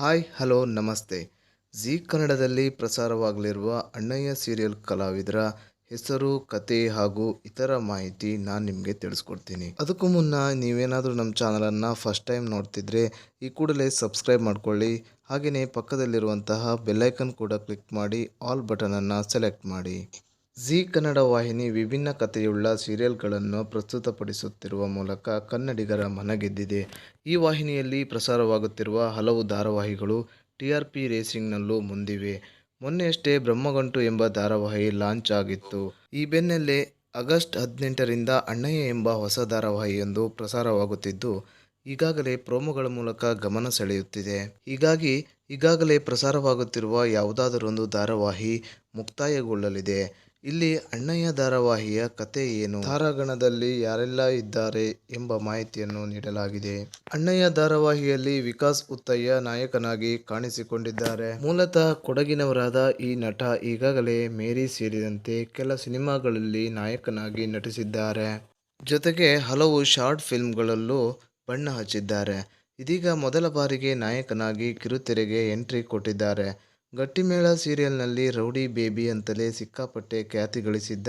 Hi, hello, ನಮಸ್ತೆ. ಜೀ ಕನ್ನಡದಲ್ಲಿ ಪ್ರಸಾರವಾಗಲಿರುವ ಅಣ್ಣಯ್ಯ ಸೀರಿಯಲ್ ಕಲಾವಿದರ ಹೆಸರು, ಕತೆ ಹಾಗೂ ಇತರ ಮಾಹಿತಿ ನಾನು ನಿಮಗೆ ತಿಳಿಸ್ಕೊಡ್ತೀನಿ. ಅದಕ್ಕೂ ಮುನ್ನ ನೀವೇನಾದರೂ ನಮ್ಮ ಚಾನಲನ್ನು ಫಸ್ಟ್ ಟೈಮ್ ನೋಡ್ತಿದ್ರೆ ಈ ಕೂಡಲೇ ಸಬ್ಸ್ಕ್ರೈಬ್ ಮಾಡ್ಕೊಳ್ಳಿ. ಹಾಗೆಯೇ ಪಕ್ಕದಲ್ಲಿರುವಂತಹ ಬೆಲ್ಲೈಕನ್ ಕೂಡ ಕ್ಲಿಕ್ ಮಾಡಿ, ಆಲ್ ಬಟನನ್ನು ಸೆಲೆಕ್ಟ್ ಮಾಡಿ. ಜಿ ಕನ್ನಡ ವಾಹಿನಿ ವಿಭಿನ್ನ ಕಥೆಯುಳ್ಳ ಸೀರಿಯಲ್ಗಳನ್ನು ಪ್ರಸ್ತುತಪಡಿಸುತ್ತಿರುವ ಮೂಲಕ ಕನ್ನಡಿಗರ ಮನಗೆದ್ದಿದೆ. ಈ ವಾಹಿನಿಯಲ್ಲಿ ಪ್ರಸಾರವಾಗುತ್ತಿರುವ ಹಲವು ಧಾರಾವಾಹಿಗಳು ಟಿ ಆರ್ ಪಿ ರೇಸಿಂಗ್ನಲ್ಲೂ ಮುಂದಿವೆ. ಮೊನ್ನೆಯಷ್ಟೇ ಬ್ರಹ್ಮಗಂಟು ಎಂಬ ಧಾರಾವಾಹಿ ಲಾಂಚ್ ಆಗಿತ್ತು. ಈ ಬೆನ್ನಲ್ಲೇ ಆಗಸ್ಟ್ ಹದಿನೆಂಟರಿಂದ ಅಣ್ಣಯ್ಯ ಎಂಬ ಹೊಸ ಧಾರಾವಾಹಿಯೊಂದು ಪ್ರಸಾರವಾಗುತ್ತಿದ್ದು, ಈಗಾಗಲೇ ಪ್ರೋಮೋಗಳ ಮೂಲಕ ಗಮನ ಸೆಳೆಯುತ್ತಿದೆ. ಹೀಗಾಗಿ ಈಗಾಗಲೇ ಪ್ರಸಾರವಾಗುತ್ತಿರುವ ಯಾವುದಾದರೊಂದು ಧಾರಾವಾಹಿ ಮುಕ್ತಾಯಗೊಳ್ಳಲಿದೆ. ಇಲ್ಲಿ ಅಣ್ಣಯ್ಯ ಧಾರಾವಾಹಿಯ ಕತೆ ಏನು? ತಾರಾಗಣದಲ್ಲಿ ಯಾರೆಲ್ಲ ಇದ್ದಾರೆ ಎಂಬ ಮಾಹಿತಿಯನ್ನು ನೀಡಲಾಗಿದೆ. ಅಣ್ಣಯ್ಯ ಧಾರಾವಾಹಿಯಲ್ಲಿ ವಿಕಾಸ್ ಉತ್ತಯ್ಯ ನಾಯಕನಾಗಿ ಕಾಣಿಸಿಕೊಂಡಿದ್ದಾರೆ. ಮೂಲತಃ ಕೊಡಗಿನವರಾದ ಈ ನಟ ಈಗಾಗಲೇ ಮೇರಿ ಸೇರಿದಂತೆ ಕೆಲ ಸಿನಿಮಾಗಳಲ್ಲಿ ನಾಯಕನಾಗಿ ನಟಿಸಿದ್ದಾರೆ. ಜೊತೆಗೆ ಹಲವು ಶಾರ್ಟ್ ಫಿಲ್ಮ್ಗಳಲ್ಲೂ ಬಣ್ಣ ಹಚ್ಚಿದ್ದಾರೆ. ಇದೀಗ ಮೊದಲ ಬಾರಿಗೆ ನಾಯಕನಾಗಿ ಕಿರುತೆರೆಗೆ ಎಂಟ್ರಿ ಕೊಟ್ಟಿದ್ದಾರೆ. ಗಟ್ಟಿಮೇಳ ಸೀರಿಯಲ್ನಲ್ಲಿ ರೌಡಿ ಬೇಬಿ ಅಂತಲೇ ಸಿಕ್ಕಾಪಟ್ಟೆ ಖ್ಯಾತಿ ಗಳಿಸಿದ್ದ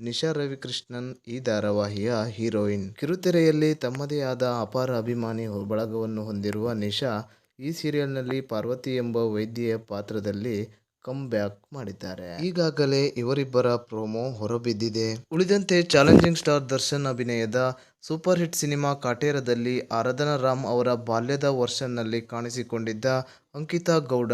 ನಿಶಾ ರವಿಕೃಷ್ಣನ್ ಈ ಧಾರಾವಾಹಿಯ ಹೀರೋಯಿನ್. ಕಿರುತೆರೆಯಲ್ಲಿ ತಮ್ಮದೇ ಆದ ಅಪಾರ ಅಭಿಮಾನಿ ಬಳಗವನ್ನು ಹೊಂದಿರುವ ನಿಶಾ ಈ ಸೀರಿಯಲ್ನಲ್ಲಿ ಪಾರ್ವತಿ ಎಂಬ ವೈದ್ಯೆಯ ಪಾತ್ರದಲ್ಲಿ ಕಮ್ ಬ್ಯಾಕ್ ಮಾಡಿದ್ದಾರೆ. ಈಗಾಗಲೇ ಇವರಿಬ್ಬರ ಪ್ರೋಮೋ ಹೊರಬಿದ್ದಿದೆ. ಉಳಿದಂತೆ ಚಾಲೆಂಜಿಂಗ್ ಸ್ಟಾರ್ ದರ್ಶನ್ ಅಭಿನಯದ ಸೂಪರ್ ಹಿಟ್ ಸಿನಿಮಾ ಕಾಟೇರದಲ್ಲಿ ಆರಾಧನಾ ರಾಮ್ ಅವರ ಬಾಲ್ಯದ ವರ್ಷನ್ನಲ್ಲಿ ಕಾಣಿಸಿಕೊಂಡಿದ್ದ ಅಂಕಿತಾ ಗೌಡ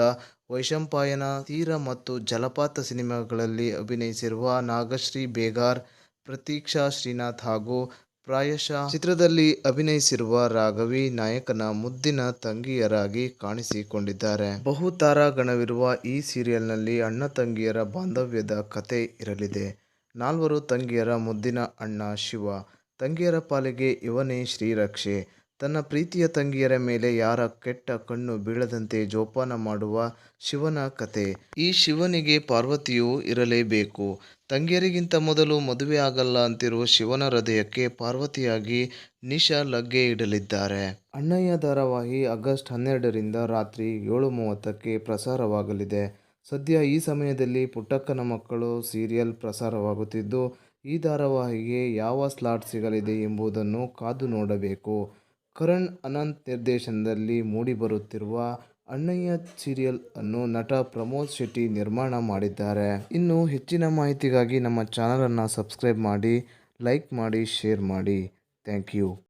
ವೈಶಂಪಾಯನ ತೀರ ಮತ್ತು ಜಲಪಾತ ಸಿನಿಮಾಗಳಲ್ಲಿ ಅಭಿನಯಿಸಿರುವ ನಾಗಶ್ರೀ ಬೇಗಾರ್, ಪ್ರತೀಕ್ಷಾ ಶ್ರೀನಾಥ್ ಹಾಗೂ ಪ್ರಾಯಶಃ ಚಿತ್ರದಲ್ಲಿ ಅಭಿನಯಿಸಿರುವ ರಾಘವಿ ನಾಯಕನ ಮುದ್ದಿನ ತಂಗಿಯರಾಗಿ ಕಾಣಿಸಿಕೊಂಡಿದ್ದಾರೆ. ಬಹು ತಾರಾಗಣವಿರುವ ಈ ಸೀರಿಯಲ್ನಲ್ಲಿ ಅಣ್ಣ ತಂಗಿಯರ ಬಾಂಧವ್ಯದ ಕತೆ ಇರಲಿದೆ. ನಾಲ್ವರು ತಂಗಿಯರ ಮುದ್ದಿನ ಅಣ್ಣ ಶಿವ, ತಂಗಿಯರ ಪಾಲಿಗೆ ಇವನೇ ಶ್ರೀರಕ್ಷೆ ತನ್ನ ಪ್ರೀತಿಯ ತಂಗಿಯರ ಮೇಲೆ ಯಾರ ಕೆಟ್ಟ ಕಣ್ಣು ಬೀಳದಂತೆ ಜೋಪಾನ ಮಾಡುವ ಶಿವನ ಕತೆ. ಈ ಶಿವನಿಗೆ ಪಾರ್ವತಿಯು ಇರಲೇಬೇಕು. ತಂಗಿಯರಿಗಿಂತ ಮೊದಲು ಮದುವೆ ಆಗಲ್ಲ ಅಂತಿರುವ ಶಿವನ ಹೃದಯಕ್ಕೆ ಪಾರ್ವತಿಯಾಗಿ ನಿಶಾ ಲಗ್ಗೆ ಇಡಲಿದ್ದಾರೆ. ಅಣ್ಣಯ್ಯ ಧಾರಾವಾಹಿ ಆಗಸ್ಟ್ ಹನ್ನೆರಡರಿಂದ ರಾತ್ರಿ ಏಳು ಮೂವತ್ತಕ್ಕೆ ಪ್ರಸಾರವಾಗಲಿದೆ. ಸದ್ಯ ಈ ಸಮಯದಲ್ಲಿ ಪುಟ್ಟಕ್ಕನ ಮಕ್ಕಳು ಸೀರಿಯಲ್ ಪ್ರಸಾರವಾಗುತ್ತಿದ್ದು, ಈ ಧಾರಾವಾಹಿಗೆ ಯಾವ ಸ್ಲಾಟ್ ಸಿಗಲಿದೆ ಎಂಬುದನ್ನು ಕಾದು ನೋಡಬೇಕು. ಕರಣ್ ಅನಂತ್ ನಿರ್ದೇಶನದಲ್ಲಿ ಮೂಡಿಬರುತ್ತಿರುವ ಅಣ್ಣಯ್ಯ ಸೀರಿಯಲ್ ಅನ್ನು ನಟ ಪ್ರಮೋದ್ ಶೆಟ್ಟಿ ನಿರ್ಮಾಣ ಮಾಡಿದ್ದಾರೆ. ಇನ್ನು ಹೆಚ್ಚಿನ ಮಾಹಿತಿಗಾಗಿ ನಮ್ಮ ಚಾನಲನ್ನು ಸಬ್ಸ್ಕ್ರೈಬ್ ಮಾಡಿ, ಲೈಕ್ ಮಾಡಿ, ಶೇರ್ ಮಾಡಿ. Thank you.